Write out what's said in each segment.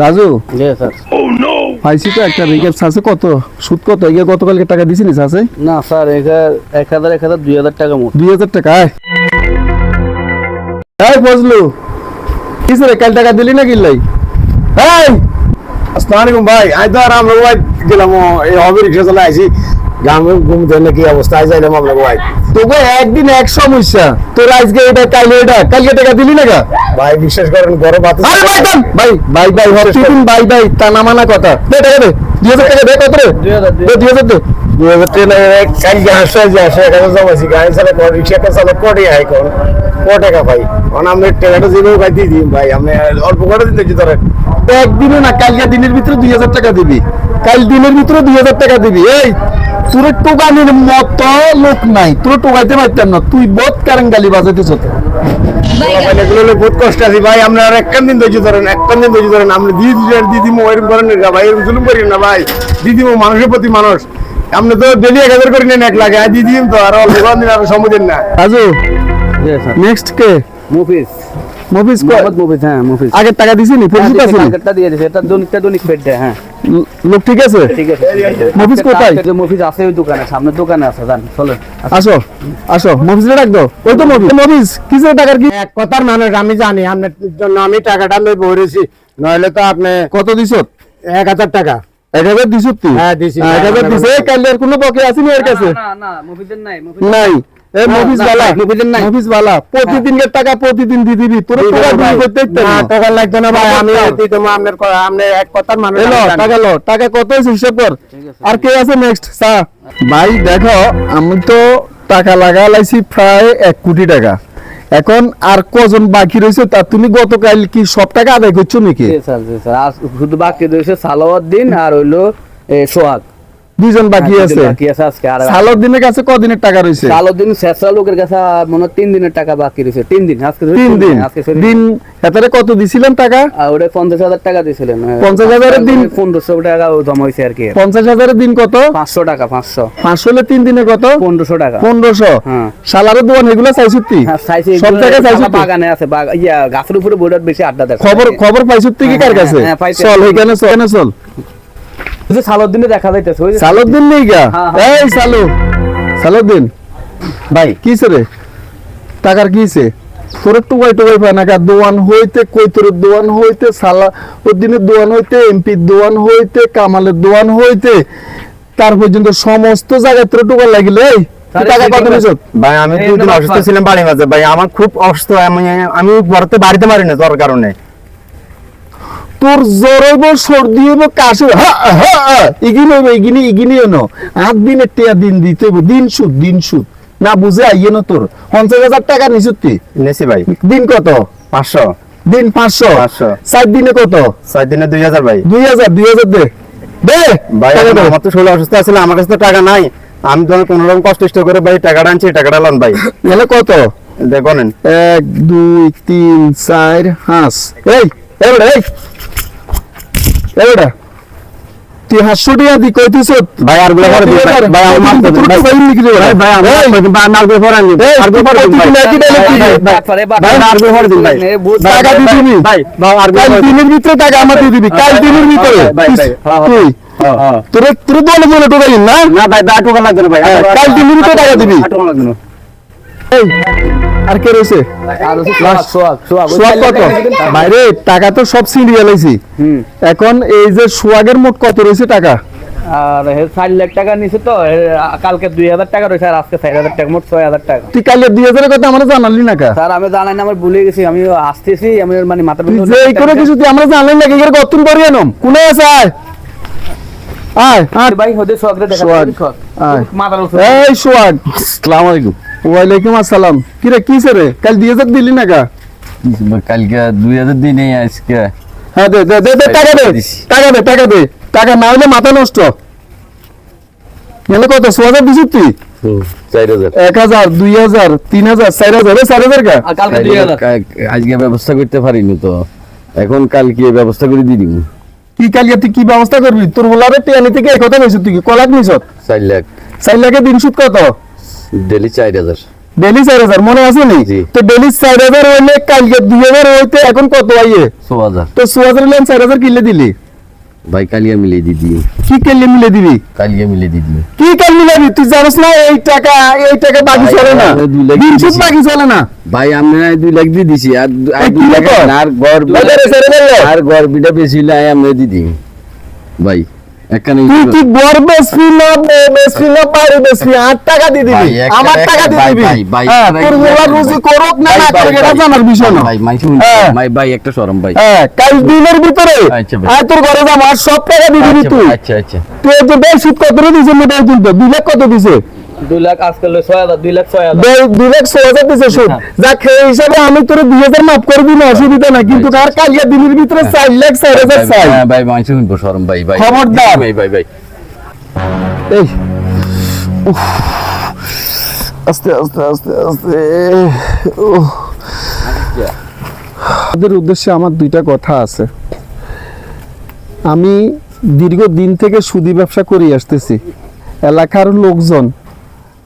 রাজু? পাইছি তো একটা রিক্যাপ আছে কত? সুদ কত? এগিয়ে গতকালকে টাকা দিছিলিস আছে? না স্যার এক হাজার এক হাজার দুই হাজার টাকা মোট। দুই হাজার টাকা আয়। এই ফজলু কিসে রে কাল টাকা দিলি না কিল্লাই এই! আসসালামু আলাইকুম ভাই আজ তো আর আমরা ভাই গেলাম ও, এই হবি রিক্সা চালা আইছি গ্রামে ঘুমতে না কি যাইলাম আমরা ভাই। তোকে একদিন এক সমস্যা তোর আজকে এটা কাল এটা কালকে টাকা দিলি না গা? ভাই বিশ্বাস করেন বড় বাত আরে ভাই থাম। ভাই ভাই ভাই ভাই ভাই তা না মানা কথা। দে টাকা দে দুই হাজার টাকা দে কত রে? দুই হাজার দুই দে দুই হাজার দে। দুই হাজার ট্রেন কালকে আসছে যে আসে এক হাজার জমাইছি গাড়ি চালা কর রিক্সা চালা কোটি আই কোন ক টাকা ভাই? কারণ আপনি টাকাটা যেভাবে ভাই দিয়ে দিন ভাই আপনি অল্প করে দিতে কি ধরেন একদিনে না কালকে দিনের ভিতরে দুই হাজার টাকা দিবি। কাল দিনের ভিতরে দুই হাজার টাকা দিবি এই। তোর টোকানির মতো লোক নাই। তোর টোকাইতে পারতাম না। তুই বহুত কারেন গালি বাজাইতেছ ভাই এগুলো বহুত কষ্ট আছে। ভাই আপনি আর একখান দিন ধৈর্য ধরেন একখান দিন ধৈর্য ধরেন। আপনি দিয়ে দিলেন দিদিমো এরকম করেন না। ভাই এরকম জুলুম করেন না ভাই। দিদিমো মানুষের প্রতি মানুষ। আপনি তো ডেলি এক হাজার করে নেন এক লাখে। আর দিদিম তো আর অল্প দিন আর সম্বোধন না। রাজু নেক্সট কে? মুফিস মফিস মোহাম্মদ মুফিস হ্যাঁ মুফিস আগে টাকা দিছিনি? পরিচিত আছে টার্গেটটা দিয়ে দিয়েছে এটা দনিকটা দনিক পেট দেয় হ্যাঁ। লোক ঠিক আছে? ঠিক আছে। মুফিস কোথায়? মুফিস আছে ওই দোকানে সামনে দোকানে আছে জান চলো আসো আসো মফিস ডাক দাও। ওই তো মফিস মফিস কিসের টাকার কি এক কথার মানুষ আমি জানি আপনার জন্য আমি টাকাটা লই ভরেছি নইলে তো আপনি কত দিছ এক হাজার টাকা। এক হাজার দিছ তুই? হ্যাঁ, দিছি। এক হাজার দিছে এই কাল আর কোনো বকে আসেনি এর কাছে? না না মুফিসের নাই? নাই। এই না, বালা। না, নাই। মফিস বালা। প্রতিদিনের টাকা প্রতিদিন দিয়ে দিবি। তোর টাকা দিবি করতে না টাকা লাগবে না ভাই আমি বাবা, দিতে আপনার ক- এক কথার মানুষ এলো টাকা লো টাকা কত হয়েছে হিসাব কর। আর কে আছে নেক্সট সা ভাই দেখো আমি তো টাকা লাগা লাইছি প্রায় এক কোটি টাকা। এখন আর কজন বাকি রয়েছে তা তুমি গতকাল কি সব টাকা আদায় করছ নাকি? শুধু বাকি রয়েছে সালোয়ার দিন আর হইল সোহাগ। দুজন বাকি হ্যাঁ, আছে। বাকি আছে আজকে আর কাছে কদিনের টাকা রয়েছে শেষরা লোকের কাছে মনে তিন দিনের টাকা বাকি রয়েছে তিন দিন আজকে তিন দিন আজকে দিন হাতারে কত দিছিলেন টাকা? ওটা পঞ্চাশ হাজার টাকা পঞ্চাশ হাজারের দিন? পনেরোশো টাকা জমা হয়েছে আর কি। পঞ্চাশ হাজারের দিন কত? পাঁচশো টাকা পাঁচশো। পাঁচশো হলে তিন দিনে কত? পনেরোশো টাকা। পনেরোশো। হ্যাঁ। সালারের দোকান এগুলো চাইছুত্তি হ্যাঁ, সব জায়গায় চাইছুত্তি বাগানে আছে ইয়া গাছের উপরে বইটার বেশি আড্ডা দেয়। খবর খবর পাইছুত্তি কি কার কাছে? চল এখানে চল এখানে চল। সালোর দিনে দেখা যাইতেছে ওই যে- সালোর দিন নেই গা? হ্যাঁ, হ্যাঁ। এই সালু সালোর দিন ভাই কিসে রে? টাকার কিসে তোর টুকাই টুকাই পায় না কা দোয়ান হইতে দোয়ান হইতে সালা উদ্দিনের দোয়ান হইতে এমপির দোয়ান হইতে কামালের দোয়ান হইতে তার পর্যন্ত সমস্ত জায়গায় তোর টুকা লাগিলে ভাই আমি দুই দিন অসুস্থ ছিলাম বাড়ির মাঝে। ভাই আমার খুব অসুস্থ আমি আমি ঘরতে বাড়িতে পারি না তোর কারণে। তোর জ্বর হইব সর্দি হইব কাশ ইগিনি হইব ইগিনি ইগিনি হইনো আট দিনে টিয়া দিন দিতে হইব দিন সুদ দিন সুদ। না বুঝে আইয়ে না তোর। পঞ্চাশ হাজার টাকা নিছুত্তি নেছি ভাই। দিন কত? পাঁচশো। দিন পাঁচশো। চার দিনে কত? ছয় দিনে দুই হাজার ভাই। দুই হাজার দুই হাজার দে। দে। ভাই। আমার তো শরীর অসুস্থ আছে আমার কাছে তো টাকা নাই। আমি তো কোন রকম কষ্ট করে ভাই টাকাটা আনছি টাকাটা লন ভাই। গেলে কত? দেখেন এক দুই তিন চার হাঁস এই এবারে এই! এবারে। তুই দি কইতিস ভাই আরগুলো ভাই আমার করে ভাই। ভাই। ভাই আমার ভাই। আরগুলো দিন ভাই। দিলে কি ভাই? ভাই, ভাই আরগুলো পরে দিন ভাই। এ, বহুত ভাই, টাকা ভাই, দিবি? ভাই ভাই আরগুলো কাল পরে দিন। দিনের ভিতরে টাকা আমার দিয়ে দিবি। কাল দিনের ভিতরে। ভাই, ভাই, তুই-। তুই। তোর তোর দলে দলে টোকাই না? না ভাই ভাই টাকা লাগবে না ভাই। হ্যাঁ, কাল দিন তো টাকা দিবি। টাকা লাগবে না। এই, আর কে রয়েছে? সোয়াগ বাইরে টাকা তো সব সিরিয়াল আইছি এখন এই যে সোয়াগের মোট কত রয়েছে টাকা? আর চার লাখ টাকা নিছে তো। কালকে দুই হাজার টাকা রয়েছে আর আজকে চার হাজার টাকা মোট ছয় হাজার টাকা। তুই কালে দুই হাজারের কথা আমরা জানালি না স্যার আমি জানাই না আমার ভুলে গেছি। আমি আসতেছি আমি মানে মাথার তুই যে এই করে কিছু তুই আমরা জানলি না করি এনম কোনে আছে? আয়। আয় আয়। ভাই হতে সোহাগরে দেখা। সোহাগ আয়। মাথার এই সোয়াগ আসসালামু আলাইকুম। ওয়ালাইকুম আসসালাম। কি রে কি রে? কাল দুই হাজার দিলি না কা কালকে দুই হাজার দিনে আজকে। হ্যাঁ দে দে দে টাকা দে টাকা দে টাকা দে। টাকা না হলে মাথা নষ্ট। গেলে কত দিছিস তুই? হাজার। এক হাজার দুই হাজার তিন হাজার চার হাজার চার হাজার কা আর কালকে দুই হাজার। আজকে ব্যবস্থা করতে পারিনি তো। এখন কালকে ব্যবস্থা করে দিয়ে দিব। কি কালিয়া তুই কি ব্যবস্থা করবি? তোর হোলারে টিয়ানি থেকে এই কথা তুই কি? কলাক নিছ চার লাখ। চার দিন সুদ কত? ডেলি চার হাজার। ডেলি চার হাজার মনে আছে নি? তো ডেলি চার হাজার হইলে কালকে দুই হাজার হইতে এখন কত আইয়ে? ছ হাজার। তো ছ হাজার হইলে চার হাজার কিনলে দিলি? ভাই কালিয়া মিলে দিদি কি কিনলে মিলে দিবি? কালিয়া মিলে দিদি কি কাল মিলাবি তুই জানিস না এই টাকা এই টাকা বাকি চলে না। দিন সুদ বাকি চলে না। ভাই আমি না দুই লাখ দিয়ে দিছি। আর দু- দুই লাখ আর ঘর? আর ঘর বিটা বেশি হইলে আমি দিদি ভাই একখানে তুই কি গড় বেসবি না বে- বেসবি না বাড়ি বেসবি আট টাকা দিয়ে দিবি। ভাই, আমার টাকা দিয়ে দিবি। ভাই, ভাই, হ্যাঁ, ভাই, তোর মোলা রুজি করুক না না করুক এটা জানার বিষয় না। ভাই মাইছি। ভাই ভাই একটা সরম ভাই। হ্যাঁ কাল দিনের ভিতরে। আয় তোর ঘরে সব টাকা দিয়ে দিবি আচ্ছা তুই। আচ্ছা আচ্ছা। তুই তো দেড় সুদ কত রে দিছে মোটাই কিন্তু দুই লাখ কত দিছে? দুই লাখ আজকে হলো ছয় হাজার দুই লাখ ছয় হাজার। দুই লাখ ছয় হাজার দিছে সুদ যা খেয়ে হিসাবে আমি তোর দুই হাজার মাফ করবি না অসুবিধা না কিন্তু কালিয়া দিনের ভিতরে চার লাখ চার হাজার চাই। হ্যাঁ, ভাই শুনব ভাই ভাই। খবরদার। ভাই ভাই ভাই। এই। আস্তে আস্তে আস্তে আস্তে। উদ্দেশ্যে আমার দুইটা কথা আছে। আমি দীর্ঘ দিন থেকে সুদি ব্যবসা করে আসতেছি। এলাকার লোকজন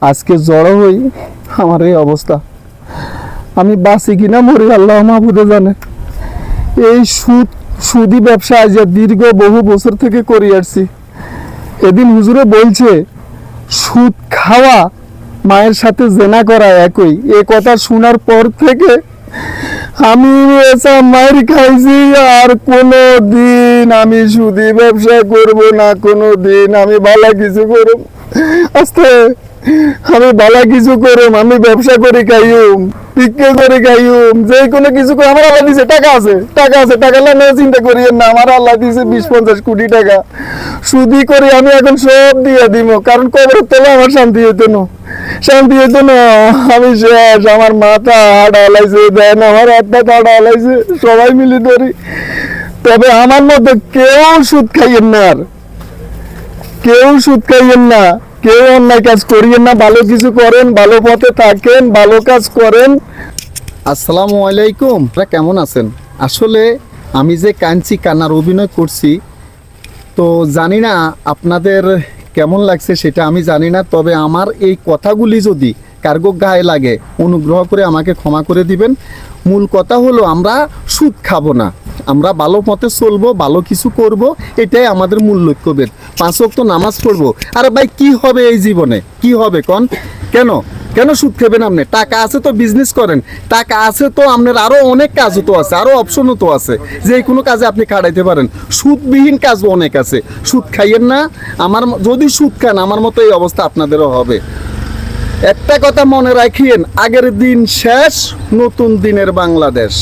আজকে জড়ো হই আমার এই অবস্থা। আমি বাঁচি কিনা মরি, আল্লাহ মাহবুদে জানে। এই সুদ সুদি ব্যবসা আজ দীর্ঘ বহু বছর থেকে করে আসছি। এদিন হুজুরে বলছে, সুদ খাওয়া মায়ের সাথে জেনা করা একই। এ কথা শোনার পর থেকে আমি এসা মায়ের খাইছি আর কোনো দিন আমি সুদি ব্যবসা করব না, কোনো দিন আমি ভালো কিছু করব। আস্তে আমি ভালো কিছু করম, আমি ব্যবসা করে খাইম ভিক্ষা করে খাইম যে কোনো কিছু করে। আমার আল্লাহ দিছে, টাকা আছে টাকা আছে, টাকা লাগে চিন্তা করিয়েন না। আমার আল্লাহ দিছে বিশ পঞ্চাশ কোটি টাকা। সুদি করে, আমি এখন সব দিয়ে দিব। কারণ কবর তোলা আমার শান্তি হইতো না। শান্তি হইতো না। আমি শেষ। আমার মাথা হাড় হালাইছে দেন আমার হাতটা হাড় হালাইছে সবাই মিলে ধরি তবে আমার মধ্যে কেউ সুদ খাইয়েন না আর। কেউ সুদ খাইয়েন না। কেউ অন্যায় কাজ করিয়েন না, ভালো কিছু করেন, ভালো পথে থাকেন, ভালো কাজ করেন। আসসালামু আলাইকুম, আপনারা কেমন আছেন? আসলে আমি যে কাঞ্চি কান্নার অভিনয় করছি, তো জানি না আপনাদের কেমন লাগছে সেটা আমি জানি না, তবে আমার এই কথাগুলি যদি কার্গো গায়ে লাগে, অনুগ্রহ করে আমাকে ক্ষমা করে দিবেন। মূল কথা হলো আমরা সুদ খাব না। আমরা ভালো পথে চলবো, ভালো কিছু করব, এটাই আমাদের মূল লক্ষ্য লক্ষ্যবেদ পাঁচ তো নামাজ পড়ব। আরে ভাই, কি হবে এই জীবনে? কি হবে কন? কেন? কেন সুদ খাবেন আপনি? টাকা আছে তো বিজনেস করেন। টাকা আছে তো আপনার আরও অনেক কাজও তো আছে আরও অপশনও তো আছে। যে কোনো কাজে আপনি খাটাইতে পারেন। সুদবিহীন কাজ অনেক আছে। সুদ খাইয়েন না। আমার যদি সুদ খান, আমার মতো এই অবস্থা আপনাদেরও হবে। একটা কথা মনে রাখিয়েন, আগের দিন শেষ, নতুন দিনের বাংলাদেশ।